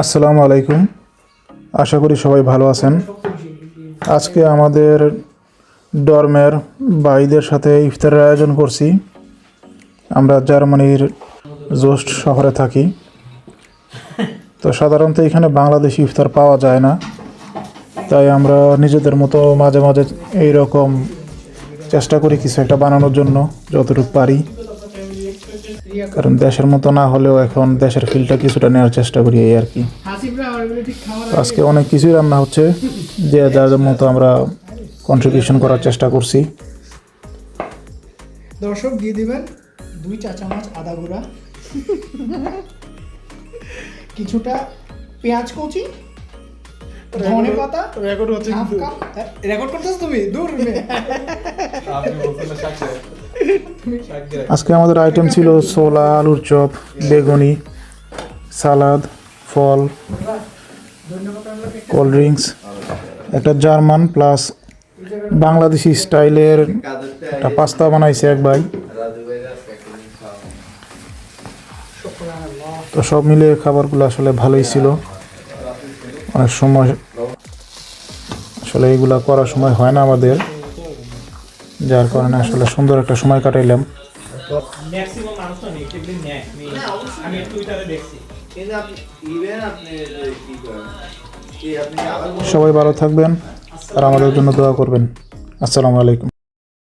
আসসালামু আলাইকুম। আশা করি সবাই ভালো আছেন। আজকে আমাদের ডরমের ভাইদের সাথে ইফতারের আয়োজন করছি। আমরা জার্মানির জোস্ট শহরে থাকি। তো সাধারণত এখানে বাংলাদেশি ইফতার পাওয়া যায় না। তাই আমরা নিজেদের মতো মাঝে মাঝে এই রকম চেষ্টা করি কিছু একটা বানানোর জন্য, যতটুকু পারি। কারণ দেশের মতো না হলেও এখন দেশের ফিলটা কিছুটা নেওয়ার চেষ্টা করি এই আর কি। আজকে অনেক কিছুই রান্না হচ্ছে যে যার মতো আমরা কন্ট্রিবিউশন করার চেষ্টা করছি। দর্শক দিয়ে দিবেন দুই চা চামচ আদা গুঁড়া কিছুটা পেঁয়াজ কুচি ধনে পাতা রেকর্ড হচ্ছে রেকর্ড করতেছ তুমি? দূর। আপনি বলছেন আজকে আমাদের আইটেম ছিল ছোলা, আলুর চপ, বেগুনি, সালাদ, ফল কোল্ড ড্রিঙ্কস একটা জার্মান প্লাস বাংলাদেশি স্টাইলের একটা পাস্তা বানাইছে এক ভাই। তো সব মিলে খাবারগুলো আসলে ভালোই ছিল। অনেক সময় আসলে এগুলা করার সময় হয় না আমাদের। যার কারণে আসলে সুন্দর একটা সময় কাটাইলাম। ম্যাক্সিমাম মানুষ তো নেই কেবলি নেয়। নেই। আমি টুইটারে দেখছি। কিন্তু আপনি ইভেন আপনি যে কি করেন কি আপনি আবার সবাই ভালো থাকবেন আর আমাদের জন্য দোয়া করবেন। আসসালামু আলাইকুম।